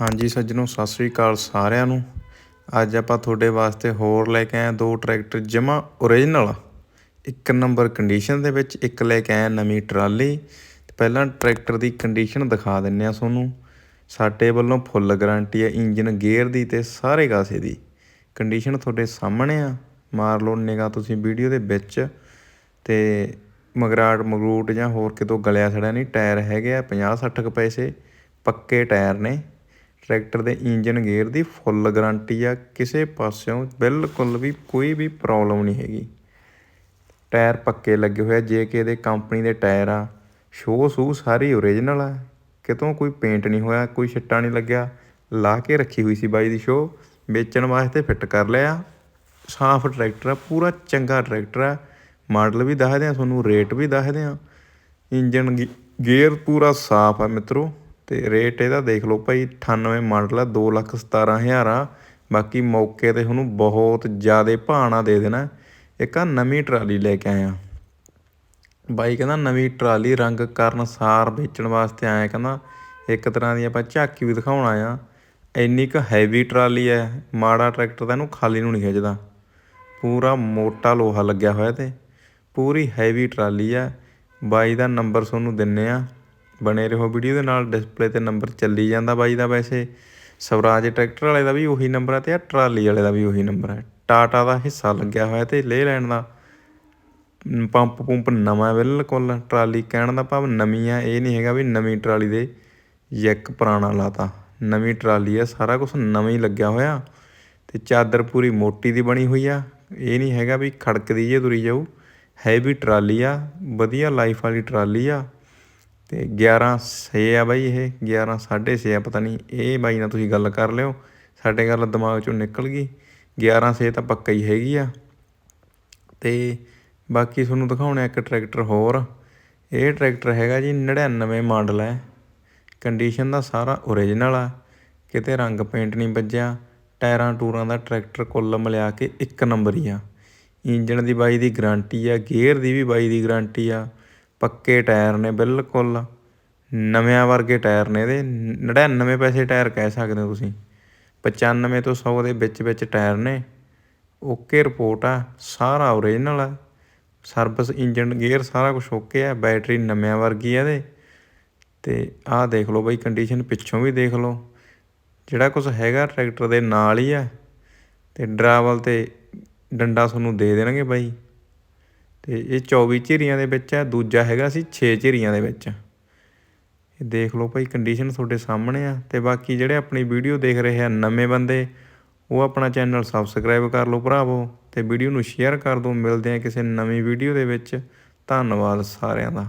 ਹਾਂਜੀ ਸੱਜਣੋ, ਸਤਿ ਸ੍ਰੀ ਅਕਾਲ ਸਾਰਿਆਂ ਨੂੰ। ਅੱਜ ਆਪਾਂ ਤੁਹਾਡੇ ਵਾਸਤੇ ਹੋਰ ਲੈ ਕੇ ਆਏ ਦੋ ਟਰੈਕਟਰ ਜਮਾ ਓਰੀਜਨਲ ਇੱਕ ਨੰਬਰ ਕੰਡੀਸ਼ਨ ਦੇ ਵਿੱਚ, ਇੱਕ ਲੈ ਕੇ ਆਏ ਨਵੀਂ ਟਰਾਲੀ। ਪਹਿਲਾਂ ਟਰੈਕਟਰ ਦੀ ਕੰਡੀਸ਼ਨ ਦਿਖਾ ਦਿੰਨੇ ਆ ਤੁਹਾਨੂੰ। ਸਾਡੇ ਵੱਲੋਂ ਫੁੱਲ ਗਾਰੰਟੀ ਹੈ ਇੰਜਨ ਗੇਅਰ ਦੀ ਤੇ ਸਾਰੇ ਕਾਸੇ ਦੀ। ਕੰਡੀਸ਼ਨ ਤੁਹਾਡੇ ਸਾਹਮਣੇ ਆ। ਮਾਰ ਲਓ ਨਿਗਾ ਤੁਸੀਂ ਵੀਡੀਓ ਦੇ ਵਿੱਚ। ਤੇ ਮਗਰਾਟ ਮਗਰੂਟ ਜਾਂ ਹੋਰ ਕਿਤੋਂ ਗਲਿਆ ਸੜਿਆ ਨਹੀਂ, ਟਾਇਰ ਹੈਗੇ ਆ 50 60 ਕੁ ਪੈਸੇ। ਪੱਕੇ ਟਾਇਰ ਨੇ। ਟਰੈਕਟਰ ਦੇ ਇੰਜਨ ਗੇਅਰ ਦੀ ਫੁੱਲ ਗਾਰੰਟੀ ਆ, ਕਿਸੇ ਪਾਸਿਓਂ ਬਿਲਕੁਲ ਵੀ ਕੋਈ ਵੀ ਪ੍ਰੋਬਲਮ ਨਹੀਂ ਹੈਗੀ। ਟਾਇਰ ਪੱਕੇ ਲੱਗੇ ਹੋਏ ਆ, ਜੇ ਕਿ ਇਹਦੇ ਕੰਪਨੀ ਦੇ ਟਾਇਰ ਆ ਸ਼ੋ ਸੂ ਸਾਰੀ ਓਰੀਜਨਲ ਆ, ਕਿਤੋਂ ਕੋਈ ਪੇਂਟ ਨਹੀਂ ਹੋਇਆ, ਕੋਈ ਛਿੱਟਾ ਨਹੀਂ ਲੱਗਿਆ, ਲਾ ਕੇ ਰੱਖੀ ਹੋਈ ਸੀ ਬਾਈ ਦੀ ਸ਼ੋ ਵੇਚਣ ਵਾਸਤੇ ਫਿੱਟ ਕਰ ਲਿਆ। ਸਾਫ਼ ਟਰੈਕਟਰ ਆ, ਪੂਰਾ ਚੰਗਾ ਟਰੈਕਟਰ ਆ। ਮਾਡਲ ਵੀ ਦੱਸਦੇ ਆ, ਤੁਹਾਨੂੰ ਰੇਟ ਵੀ ਦੱਸਦੇ ਆ। ਇੰਜਨ ਗੇਅਰ ਪੂਰਾ ਸਾਫ਼ ਆ ਮਿੱਤਰੋ। ਤੇ ਰੇਟ ਇਹਦਾ ਦੇਖ ਲਓ ਭਾਈ 98 ਮਾਡਲ ਆ 217000 ਆ। ਬਾਕੀ ਮੌਕੇ ਤੇ ਤੁਹਾਨੂੰ ਬਹੁਤ ਜ਼ਿਆਦਾ ਭਾਣਾ ਦੇ ਦੇਣਾ। ਇੱਕ ਆ ਨਵੀਂ ਟਰਾਲੀ ਲੈ ਕੇ ਆਇਆ ਬਾਈ ਕਹਿੰਦਾ ਨਵੀਂ ਟਰਾਲੀ ਰੰਗ ਕਰਨ ਸਾਰ ਵੇਚਣ ਵਾਸਤੇ ਆਇਆ। ਕਹਿੰਦਾ ਇੱਕ ਤਰ੍ਹਾਂ ਦੀ ਆਪਾਂ ਝਾਕੀ ਵੀ ਦਿਖਾਉਣਾ ਆ। ਇੰਨੀ ਕੁ ਹੈਵੀ ਟਰਾਲੀ ਹੈ ਮਾੜਾ ਟਰੈਕਟਰ ਤਾਂ ਇਹਨੂੰ ਖਾਲੀ ਨੂੰ ਨਹੀਂ ਖਿੱਚਦਾ। ਪੂਰਾ ਮੋਟਾ ਲੋਹਾ ਲੱਗਿਆ ਹੋਇਆ ਤੇ। ਪੂਰੀ ਹੈਵੀ ਟਰਾਲੀ ਆ ਬਾਈ ਦਾ ਨੰਬਰ ਤੁਹਾਨੂੰ ਦਿੰਨੇ ਆ। ਬਣੇ ਰਹੋ ਵੀਡੀਓ ਦੇ ਨਾਲ ਡਿਸਪਲੇ ਤੇ ਨੰਬਰ ਚੱਲੀ ਜਾਂਦਾ ਬਾਈ ਦਾ ਵੈਸੇ। ਸਵਰਾਜ ਟਰੈਕਟਰ ਵਾਲੇ ਦਾ ਵੀ ਉਹੀ ਨੰਬਰ ਹੈ ਤੇ ਆ ਟਰਾਲੀ ਵਾਲੇ ਦਾ ਵੀ ਉਹੀ ਨੰਬਰ ਹੈ ਟਾਟਾ ਦਾ ਹਿੱਸਾ ਲੱਗਿਆ ਹੋਇਆ ਤੇ ਲੈ ਲੈਣ ਦਾ। ਪੰਪ ਪੰਪ ਨਵਾਂ ਬਿਲਕੁਲ, ਟਰਾਲੀ ਕਹਿਣ ਦਾ ਭਾਵ ਨਵੀਂ ਆ, ਇਹ ਨਹੀਂ ਹੈਗਾ ਵੀ ਨਵੀਂ ਟਰਾਲੀ ਦੇ ਜੈਕ ਪੁਰਾਣਾ ਲਾਤਾ। ਨਵੀਂ ਟਰਾਲੀ ਆ, ਸਾਰਾ ਕੁਝ ਨਵਾਂ ਹੀ ਲੱਗਿਆ ਹੋਇਆ। ਤੇ ਚਾਦਰ ਪੂਰੀ ਮੋਟੀ ਦੀ ਬਣੀ ਹੋਈ ਆ। ਇਹ ਨਹੀਂ ਹੈਗਾ ਵੀ ਖੜਕਦੀ ਜੇ ਤੁਰੀ ਜਾਊ। ਹੈਵੀ ਟਰਾਲੀ ਆ, ਵਧੀਆ ਲਾਈਫ ਵਾਲੀ ਟਰਾਲੀ ਆ। ਤੇ 11 6 ਆ ਬਾਈ ਇਹ 11 6.5 ਆ, ਪਤਾ ਨਹੀਂ, ਇਹ ਬਾਈ ਨਾਲ ਤੁਸੀਂ ਗੱਲ ਕਰ ਲਿਓ। ਸਾਡੇ ਗੱਲ ਦਿਮਾਗ ਚੋਂ ਨਿਕਲ ਗਈ। 11 6 ਤਾਂ ਪੱਕਾ ਹੀ ਹੈਗੀ ਆ। ਤੇ ਬਾਕੀ ਤੁਹਾਨੂੰ ਦਿਖਾਉਣਾ ਇੱਕ ਟਰੈਕਟਰ ਹੋਰ। ਇਹ ਟਰੈਕਟਰ ਹੈਗਾ ਜੀ 99 ਮਾਡਲ ਹੈ। ਕੰਡੀਸ਼ਨ ਦਾ ਸਾਰਾ ਓਰੀਜਨਲ ਆ। ਕਿਤੇ ਰੰਗ ਪੇਂਟ ਨਹੀਂ ਵੱਜਿਆ। ਟਾਇਰਾਂ ਟੂਰਾਂ ਦਾ ਟਰੈਕਟਰ ਕੁੱਲ ਮਿਲਾ ਕੇ ਇੱਕ ਨੰਬਰ ਹੀ ਆ। ਇੰਜਣ ਦੀ ਬਾਈ ਦੀ ਗਾਰੰਟੀ ਆ ਗੇਅਰ ਦੀ ਵੀ ਬਾਈ ਦੀ ਗਾਰੰਟੀ ਆ। ਪੱਕੇ ਟਾਇਰ ਨੇ ਬਿਲਕੁਲ, ਨਵਿਆਂ ਵਰਗੇ ਟਾਇਰ ਨੇ ਇਹਦੇ। 99 ਪੈਸੇ ਟਾਇਰ ਕਹਿ ਸਕਦੇ ਹੋ ਤੁਸੀਂ। 95 ਤੋਂ 100 ਦੇ ਵਿੱਚ ਵਿੱਚ ਟਾਇਰ ਨੇ। ਓਕੇ ਰਿਪੋਰਟ ਆ, ਸਾਰਾ ਓਰੀਜਨਲ ਆ। ਸਰਵਿਸ ਇੰਜਨ ਗੇਅਰ ਸਾਰਾ ਕੁਝ ਓਕੇ ਆ, ਬੈਟਰੀ ਨਵਿਆਂ ਵਰਗੀ ਆ ਇਹਦੇ। ਤੇ ਆਹ ਦੇਖ ਲਓ ਬਾਈ ਕੰਡੀਸ਼ਨ ਪਿੱਛੋਂ ਵੀ ਦੇਖ ਲਓ। ਜਿਹੜਾ ਕੁਝ ਹੈਗਾ ਟਰੈਕਟਰ ਦੇ ਨਾਲ ਹੀ ਆ। ਤੇ ਡਰਾਵਲ ਤੇ ਡੰਡਾ ਤੁਹਾਨੂੰ ਦੇ ਦੇਣਗੇ ਬਾਈ। ਤੇ ਇਹ 24 ਝਿਰੀਆਂ ਦੇ ਵਿੱਚ ਹੈ, ਦੂਜਾ ਹੈਗਾ ਸੀ 6 ਝਿਰੀਆਂ ਦੇ ਵਿੱਚ। ਇਹ ਦੇਖ ਲਓ ਭਾਈ ਕੰਡੀਸ਼ਨ ਤੁਹਾਡੇ ਸਾਹਮਣੇ ਆ ਤੇ ਬਾਕੀ ਜਿਹੜੇ ਆਪਣੀ ਵੀਡੀਓ ਦੇਖ ਰਹੇ ਆ ਨਵੇਂ ਬੰਦੇ, ਉਹ ਆਪਣਾ ਚੈਨਲ ਸਬਸਕ੍ਰਾਈਬ ਕਰ ਲਓ ਭਰਾਵੋ ਤੇ ਵੀਡੀਓ ਨੂੰ ਸ਼ੇਅਰ ਕਰ ਦਿਓ। ਮਿਲਦੇ ਆ ਕਿਸੇ ਨਵੀਂ ਵੀਡੀਓ ਦੇ ਵਿੱਚ। ਧੰਨਵਾਦ ਸਾਰਿਆਂ ਦਾ।